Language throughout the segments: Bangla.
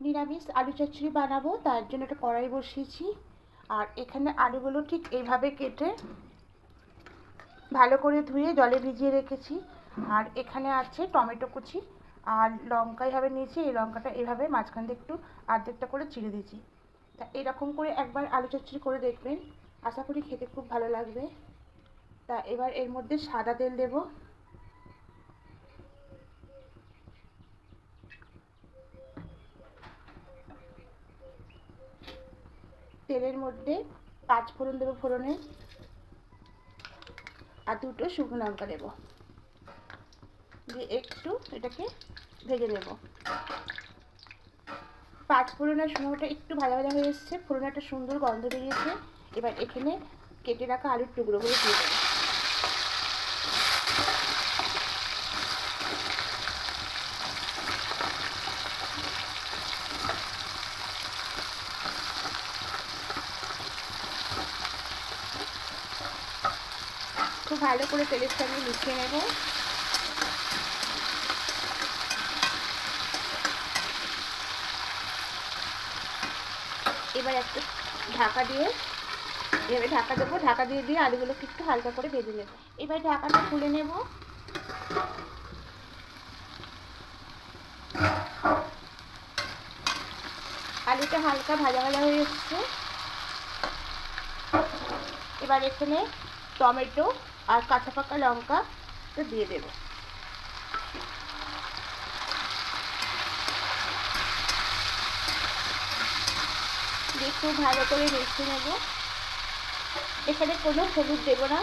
নিরামিষ আলু চচ্চড়ি বানাবো, তার জন্য একটা কড়াই বসিয়েছি। আর এখানে আলুগুলো ঠিক এইভাবে কেটে ভালো করে ধুয়ে জলে ভিজিয়ে রেখেছি। আর এখানে আছে টমেটো কুচি আর লঙ্কা এভাবে নিয়েছি, এই লঙ্কাটা এভাবে মাঝখান দিয়ে একটু আর্ধেকটা করে চিড়ে দিয়েছি। তা এরকম করে একবার আলু চচ্চড়ি করে দেখবেন। আশা করি খেতে খুব ভালো লাগবে। তা এবার এর মধ্যে সাদা তেল দেবো। তেলের মধ্যে পাঁচ ফোড়ন দেবো ফোড়নে আর দুটো শুকনো লঙ্কা দেবো। দিয়ে একটু এটাকে ভেজে নেব। পাঁচ ফোড়নের সময়টা একটু ভালো ভালো হয়ে এসছে ফোড়নে একটা সুন্দর গন্ধ বেরিয়েছে। এবার এখানে কেটে রাখা আলুর টুকরোগুলো দিয়ে দেবো। খুব ভালো করে তেলের সঙ্গে মিশিয়ে নেব। এবার একটু ঢাকা দিয়ে, এভাবে ঢাকা দেবো। ঢাকা দিয়ে দিয়ে আলুগুলোকে একটু হালকা করে ভেজে নেব। এবার ঢাকাটা খুলে নেব। আলুটা হালকা ভাজা ভাজা হয়ে এসছে। এবার এখানে টমেটো আর কাঁচা পাকা লঙ্কা দিয়ে দেবো। খুব ভালো করে মিশিয়ে নেব। এখানে কোনো হলুদ দেব না।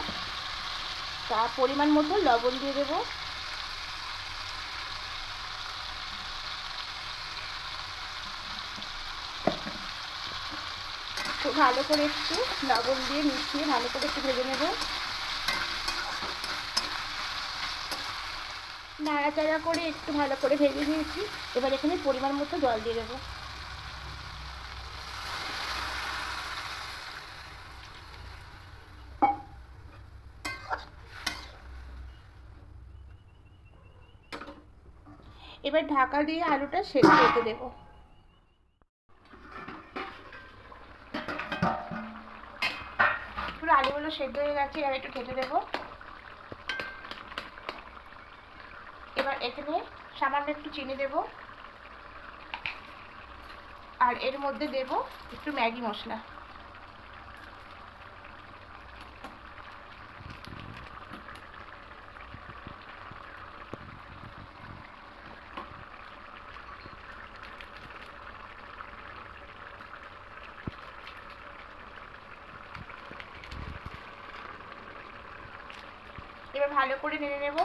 তা পরিমাণ মতো লবণ দিয়ে দেবো। ভালো করে একটু লবণ দিয়ে মিশিয়ে ভালো করে একটু ভেজে নেব। নাড়াচাড়া করে একটু ভালো করে ভেজে দিয়েছি এবার এখানে পরিমাণ মতো জল দিয়ে দেবো। এবার ঢাকা দিয়ে আলুটা সেদ্ধ হতে দেবো। পুরো আলুগুলো সেদ্ধ হয়ে গেছে, এবার একটু ঢেকে দেবো। এবার এখানে সামান্য একটু চিনি দেব। আর এর মধ্যে দেব একটু ম্যাগি মশলা। এবার ভালো করে নেড়ে নেব।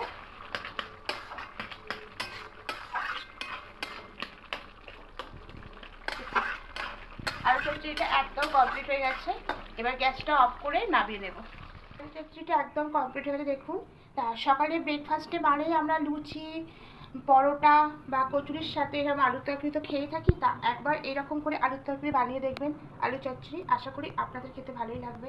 আলু সবজিটা একদম কমপ্লিট হয়ে গেছে। এবার গ্যাসটা অফ করে নামিয়ে নেব। আলু সবজিটা একদম কমপ্লিট হয়ে গেছে, দেখুন। তা সকালে ব্রেকফাস্টে বানিয়ে আমরা লুচি, পরোটা বা কচুরির সাথে এরকম আলুর তরকারি তো খেয়ে থাকি। তা একবার এরকম করে আলুর তরকারি বানিয়ে দেখবেন আলু চচ্চড়ি। আশা করি আপনাদের খেতে ভালোই লাগবে।